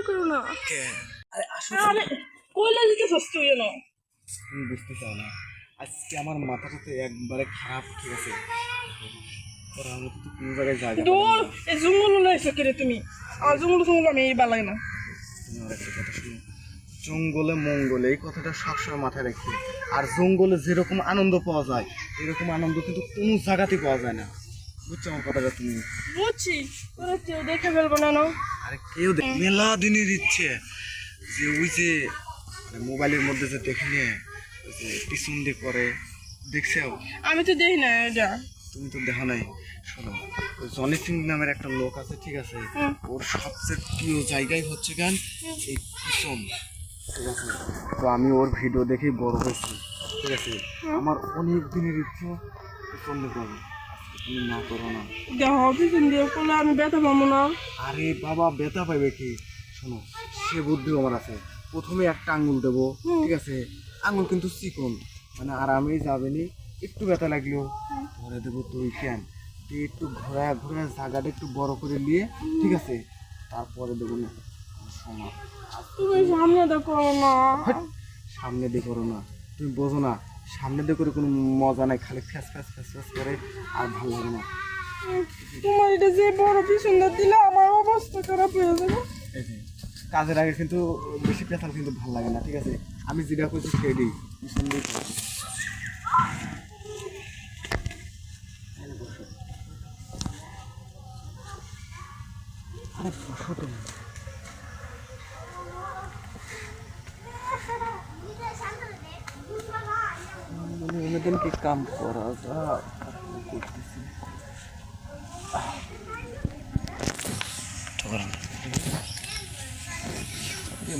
ঢুকাও না। আরে আসো আরে কইলে তুই না তুমি বুঝতে চাও না। আজকে আমার মাথাটা তো একবারে খারাপ ঠিক আছে। করার মতো তো কোনো জায়গায় জায়গা পেলাম দূর এই জঙ্গল লাইছো কে রে তুমি? আর জঙ্গল জঙ্গল আমি এই বালাই না। তুমি একটা কথা শুনো। জঙ্গলে মঙ্গলে এই কথাটা সবসময় মাথায় রাখি। আর জঙ্গলে যেরকম আনন্দ পাওয়া যায় এরকম আনন্দ কিন্তু কোনো জায়গাতে পাওয়া যায় না। বুঝছ আমার কথাটা তুমি? বুঝছি তোরা কেউ দেখে ফেলব না না আরে কেউ দেখ মেলা দিনের ইচ্ছে যে ওই যে মানে মোবাইলের মধ্যে যে দেখে নিয়ে যে পিছন দিয়ে করে দেখছ আমি তো দেখি না এটা। তুমি তো দেখো নাই। শোনো জনি সিং নামের একটা লোক আছে ঠিক আছে? ওর সবচেয়ে প্রিয় জায়গায় হচ্ছে গান এই পিছন। ঠিক আছে? তো আমি ওর ভিডিও দেখেই বড় হয়েছি ঠিক আছে? আমার অনেক দিনের ইচ্ছে পিছন দিয়ে করব না করো না। দেখো পিছন দিয়ে করলে আমি ব্যথা পাবো না। আরে বাবা ব্যথা পাইবে কি? শোনো সে বুদ্ধি আমার আছে। প্রথমে একটা আঙ্গুল দেবো ঠিক আছে? আঙ্গুল কিন্তু চিকন। মানে আরামেই যাবে নি একটু ব্যথা লাগলেও। ধরে দেবো তুই ক্যান দিয়ে একটু ঘোরা ঘোরা জায়গাটা একটু বড় করে নিয়ে ঠিক আছে? তারপরে দেবো না সময় তুমি সামনে দেখো না। সামনে দিয়ে করো না। তুমি বোঝো না সামনে দিয়ে করে কোনো মজা নাই খালি ফ্যাস ফ্যাস ফ্যাস ফ্যাস করে আর ভালো লাগে না। তোমার এটা যে বড় দিয়ে দিলে আমার অবস্থা খারাপ হয়ে যাবে। কাজের আগে কিন্তু বেশি পেশাল কিন্তু ভালো লাগে না ঠিক আছে? আমি যেটা করছি। এখানে বসো। আরে বসো তুমি। কি কাম করা করতেছি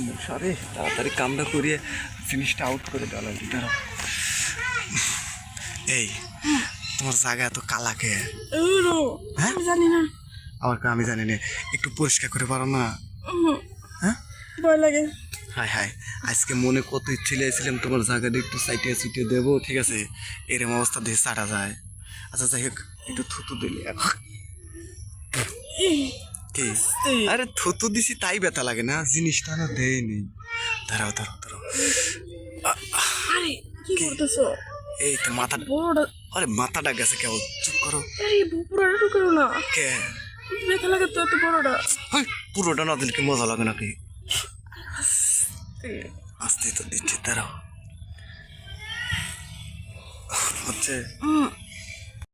মশারে তাড়াতাড়ি কামটা করিয়ে জিনিসটা আউট করে লাগবে দাঁড়াও। এই তোমার জায়গা এত কালাকে। হ্যাঁ? আমি জানি না। আবার কা আমি জানি না। একটু পরিষ্কার করে পারো না। হ্যাঁ? ভয় লাগে। হায় হায় আজকে মনে কত ইচ্ছে লেগেছিলাম তোমার জায়গাটা একটু সাইটে সুইটে দেবো ঠিক আছে? এরম অবস্থা দিয়ে চাটা যায়। আচ্ছা যাই হোক একটু থুতু দিলে কি? আরে থুতু দিছি তাই ব্যথা লাগে না জিনিসটা না দেয়নি। দাঁড়াও দাঁড়াও দাঁড়াও। কি করতেছো? এই তো মাথা বড়টা আরে মাথাটা গেছে কেউ চুপ করো। আরে পুরোটা ঢুকাও না। কে? ব্যথা লাগে তো এত বড়টা। পুরোটা না দিলে কি মজা লাগে নাকি? আসতে তো দিচ্ছি দাঁড়াও। হচ্ছে